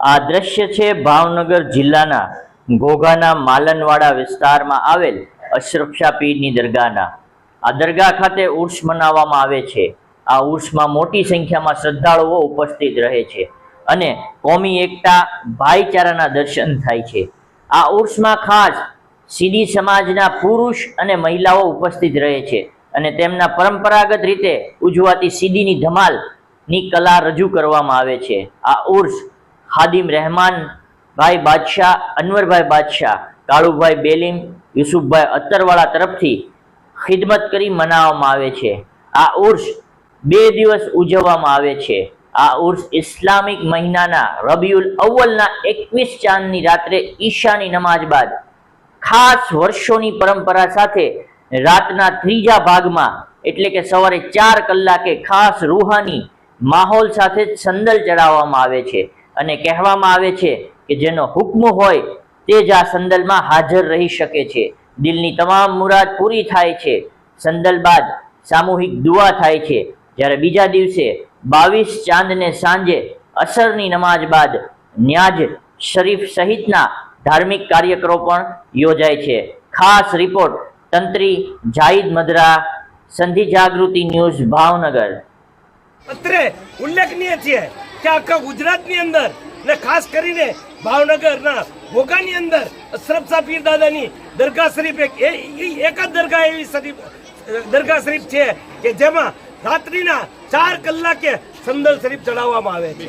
આ દ્રશ્ય છે ભાવનગર જિલ્લાના ઘોઘાના માલનવાડા વિસ્તારમાં આવેલ અશરફશા પીરની દરગાહના. આ દરગાહ ખાતે ઉર્સ મનાવવામાં આવે છે. આ ઉર્સમાં મોટી સંખ્યામાં શ્રદ્ધાળુઓ ઉપસ્થિત રહે છે અને કોમી એકતા ભાઈચારાના દર્શન થાય છે. આ ઉર્સમાં ખાસ સીડી સમાજના પુરુષ અને મહિલાઓ ઉપસ્થિત રહે છે અને તેમના પરંપરાગત રીતે ઉજવાતી સીડીની ધમાલની કલા રજૂ કરવામાં આવે છે. આ ઉર્સ ખાદિમ રહેમાન ભાઈ બાદશાહ, અનવરભાઈ બાદશાહ, કાળુભાઈ બેલીમ, યુસુફભાઈ અત્તરવાળા તરફથી ખિદમત કરી મનાવવામાં આવે છે. આ ઉર્સ બે દિવસ ઉજવવામાં આવે છે. આ ઉર્સ ઇસ્લામિક મહિનાના રબિયુલ અવ્વલના એકવીસ ચાંદની રાત્રે ઈશાની નમાજ બાદ ખાસ વર્ષોની પરંપરા સાથે રાતના ત્રીજા ભાગમાં એટલે કે સવારે ચાર કલાકે ખાસ રૂહાની માહોલ સાથે સંદલ ચડાવવામાં આવે છે. અને કહેવામાં આવે છે કે જેનો હુકમ હોય તે જ આ સંદલમાં હાજર રહી શકે છે. દિલની તમામ મુરાદ પૂરી થાય છે. સંદલ બાદ સામૂહિક દુઆ થાય છે. જ્યારે બીજા દિવસે બાવીસ ચાંદને સાંજે અસરની નમાજ બાદ ન્યાજ શરીફ સહિતના ધાર્મિક કાર્યક્રમો પણ યોજાય છે. ખાસ રિપોર્ટ તંત્રી જાહિદ મદરા સંધિ જાગૃતિ ન્યૂઝ ભાવનગર. અત્રે ઉલ્લેખનીય છે કે આખા ગુજરાતની અંદર ને ખાસ કરીને ભાવનગરના ઘોઘાની અંદર અશરફ પીર દાદાની દરગાહ શરીફ એક એક જ દરગાહ એવી શરીફ દરગાહ શરીફ છે કે જેમાં રાત્રિના ચાર કલાકે સંદલ શરીફ ચડાવવામાં આવે છે.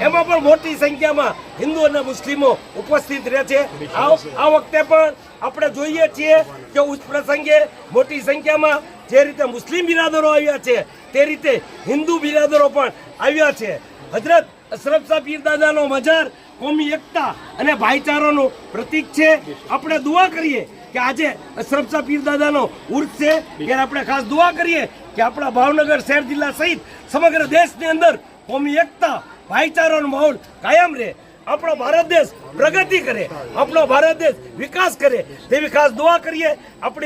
એમાં પણ મોટી સંખ્યામાં હિન્દુ અને મુસ્લિમો ઉપસ્થિત રહે છે. આ આ વખતે પણ આપણે જોઈએ છીએ કે ઉચ્ચ પ્રસંગે મોટી સંખ્યામાં જે રીતે મુસ્લિમ બિરાદરો આવ્યા છે, તે રીતે હિન્દુ બિરાદરો પણ આવ્યા છે. હજરત અશરફ શાહ પીર દાદાનો મજાર કોમી એકતા અને ભાઈચારાનું પ્રતીક છે. આપણે દુઆ કરીએ કે આજે અશરફ શાહ પીર દાદાનો ઉર્સ છે. ત્યારે આપણે ખાસ દુઆ કરીએ કે આપણા ભાવનગર શહેર જિલ્લા સહિત સમગ્ર દેશની અંદર કોમી એકતા, ભાઈચારાનો માહોલ કાયમ રહે. આપણો ભારત દેશ પ્રગતિ કરે. આપણો ભારત દેશ વિકાસ કરે. તેવી ખાસ દુઆ કરીએ. આપણી